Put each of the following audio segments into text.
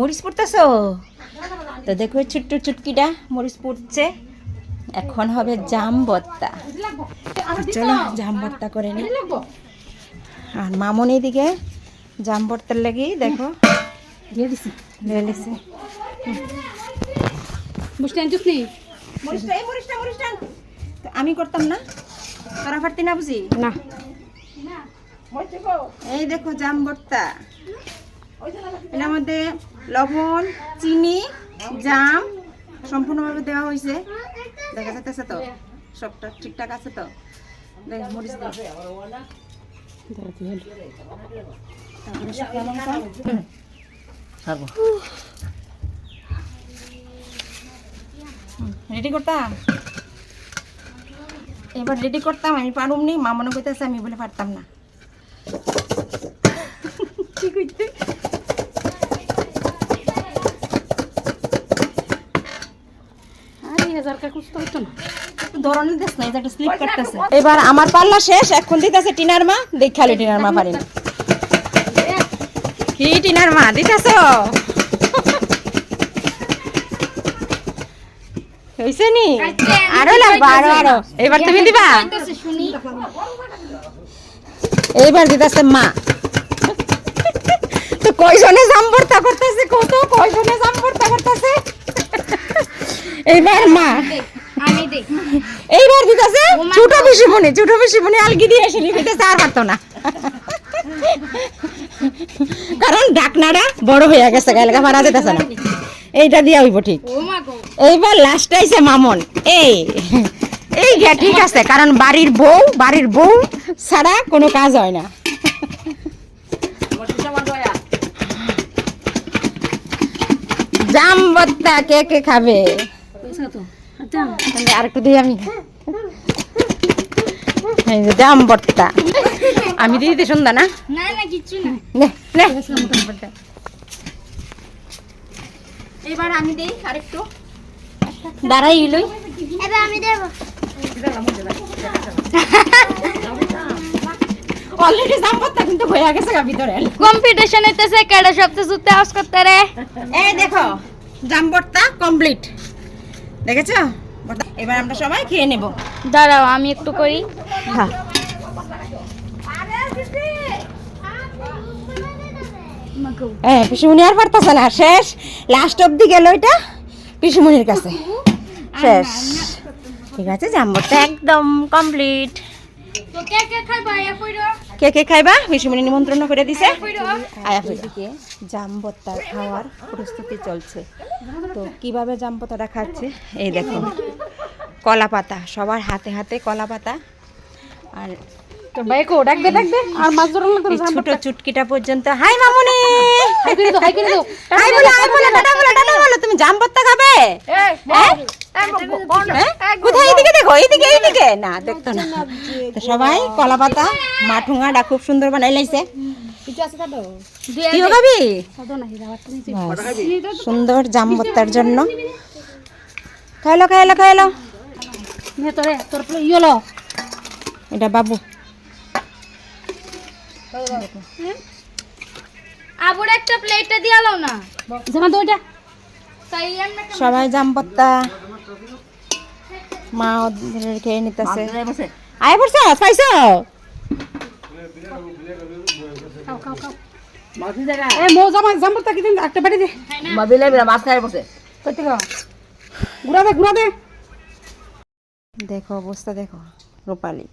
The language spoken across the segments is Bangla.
মরিচ পড়তেছ? তো দেখো ছোট্ট চুটকিটা মরিচ পড়ছে। এখন হবে জাম ভর্তা। চলো জাম ভর্তা করে নি। আর মামন এদিকে জাম ভর্তার লাগি দেখো। দিয়ে দিছি। দিয়ে লিছে। বুঝতে আনছিস নি আমি করতাম না? তোরা পারতি না বুঝি? না। এই দেখো জাম ভর্তা। এটার মধ্যে লবণ চিনি জাম সম্পূর্ণভাবে দেওয়া হয়েছে। দেখা যাচ্ছে তো? সবটা ঠিকঠাক আছে তো? মরিচ রেডি করতাম? এবার রেডি করতাম আমি পারুম নি। মা মনে করতেছে আমি বলে পারতাম না। ঠিক হইতে আরে হাজার কা কুস্ত হতো না। ধরনের দেশ না এটা স্লিপ করতেছে এবার আমার পাল্লা শেষ এখন দিতেছে টিনার মা দেখ খালি টিনার মা পারি না কি টিনার মা দিতেছ? হইছে নি? আরও লাগবে আরও আরও। এবার তুমি দিবা? এইবার দিতেছে মা। তো কয়জনে জাম্বরতা করতেছে কত কয়জনে জাম্বরতা করতেছে? এইবার মা। এইবার দিতেছে ছোট বেশি মনে ছোট বেশি মনে আলগি দিয়ে এসে নিতেছে আর পারতো না। কারণ ডাকনাটা বড় হয়ে গেছে গালগা মারা যেতেছে না। এইটা দিয়া হইব ঠিক। গো এইবার লাস্ট আইছে মামন। এই এই ঘে ঠিক আছে, কারণ বাড়ির বউ বাড়ির বউ ছাড়া কোনো কাজ হয় না। জাম ভর্তা কে কে খাবে? আর একটু দিই আমি। এই যে জাম আমি দিয়ে দিতে সুন্দর না? না না কিছু না। নে নে। এবার আমি দেই আরেকটু। দাঁড়াই লই এবার আমি দেব। অলরেডি কিন্তু হয়ে গেছে গা ভিতরে। কম্পিটিশন হইতেছে কেডা সবচেয়ে সুতে আওয়াজ করতে রে? এই দেখো জাম ভর্তা কমপ্লিট দেখেছ? এবার আমরা সবাই খেয়ে নেব। দাঁড়াও আমি একটু করি। হ্যাঁ। হ্যাঁ পিসুমণি আর পারতেছে না। শেষ। লাস্ট অব্দি গেল এটা পিসুমণির কাছে। শেষ। ঠিক আছে জাম্বরটা একদম কমপ্লিট কে কে খাইবা? পিসুমণি নিমন্ত্রণ করে দিছে। আয়া জামবত্তা খাওয়ার প্রস্তুতি চলছে। তো কীভাবে জামবত্তাটা খাচ্ছে? এই দেখো। কলা পাতা সবার হাতে হাতে কলা পাতা। আর ছোট চুটকিটা পর্যন্ত। হাই মামুনি! হাই বলো হাই বলো। বলো তুমি জামবত্তা খাবে? হ্যাঁ? হ্যাঁ? কোথায় এইদিকে দেখো এইদিকে এইদিকে না দেখতো না। তো সবাই কলা পাতা মাঠুঙাটা খুব সুন্দর বানাই লাইছে। সুন্দর জামবত্তার জন্য। খাইলো খাইলো খাইলো। ইয়োলো এটা বাবু। আবুর একটা প্লেটটা দিয়ালো না? জামা আমরা সবাই জামবত্তা মা খেয়ে নিতেছে। আয় পড়ছ পাইছ? খাও খাও খাও এ মো জামা জামা কি দিন একটা বাড়ি দে। মাছ খাই বসে কইতে গো দে গুড়া দে। দেখো অবস্থা দেখো রূপালি।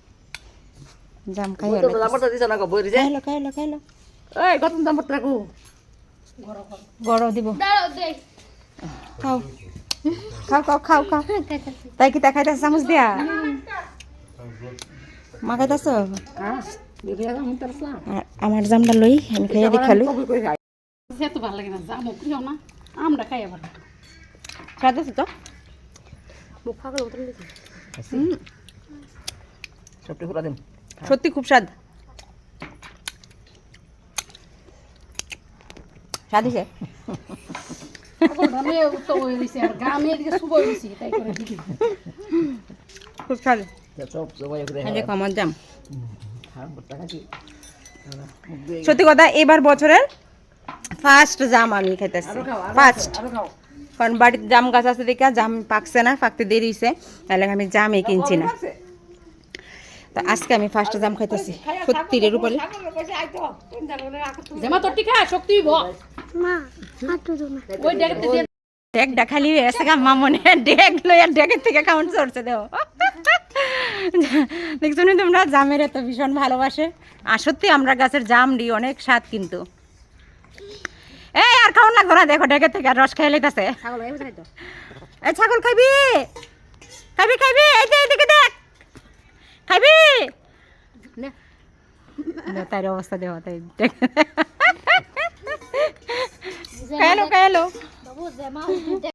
জাম খাই তো জামা তো দিছ না গো বইরি যে। খাইলো খাইলো খাইলো। গড় দিব। খাও। খাও খাও খাও খাও। তাই কি তা খাইতে চামচ দিয়া? মা খাইতেছ? বিরিয়া আমি তারসা আমার জামটা লই আমি খাইয়া দি খালু। তো ভালো লাগে না জামো প্রিয় না। আমরা খাই আবার স্বাদ আছে তো? মুখ দিছি সবটি পুরা দিন। সত্যি খুব স্বাদ। স্বাদ সত্যি কথা এবার বছরের ফার্স্ট জাম আমি খাইতেছি ফার্স্ট কারণ বাড়িতে জাম গাছ আছে দেখে জাম পাকছে না পাকতে দেরি হয়েছে তাহলে আমি জামই কিনছি না তো আজকে আমি ফার্স্ট জাম খাইতেছি সত্যি রে রূপালি জামা তোর টিকা শক্তি ভ ওই ডেকে ডেকটা খালি এসে গা মামনে ডেক লইয়া ডেকের থেকে কাউন্ট চড়ছে দেও দেখছ নি তোমরা? জামের এত ভীষণ ভালোবাসে। আর সত্যি আমরা গাছের জাম দিই অনেক স্বাদ কিন্তু। এই আর খাওয়ান লাগতো না দেখো ডেকের থেকে আর রস খেয়ে লইতাছে। এই ছাগল খাইবি? খাইবি খাইবি? এই যে এদিকে খাইবি নে, তার অবস্থা দেওয়া তাই দেখ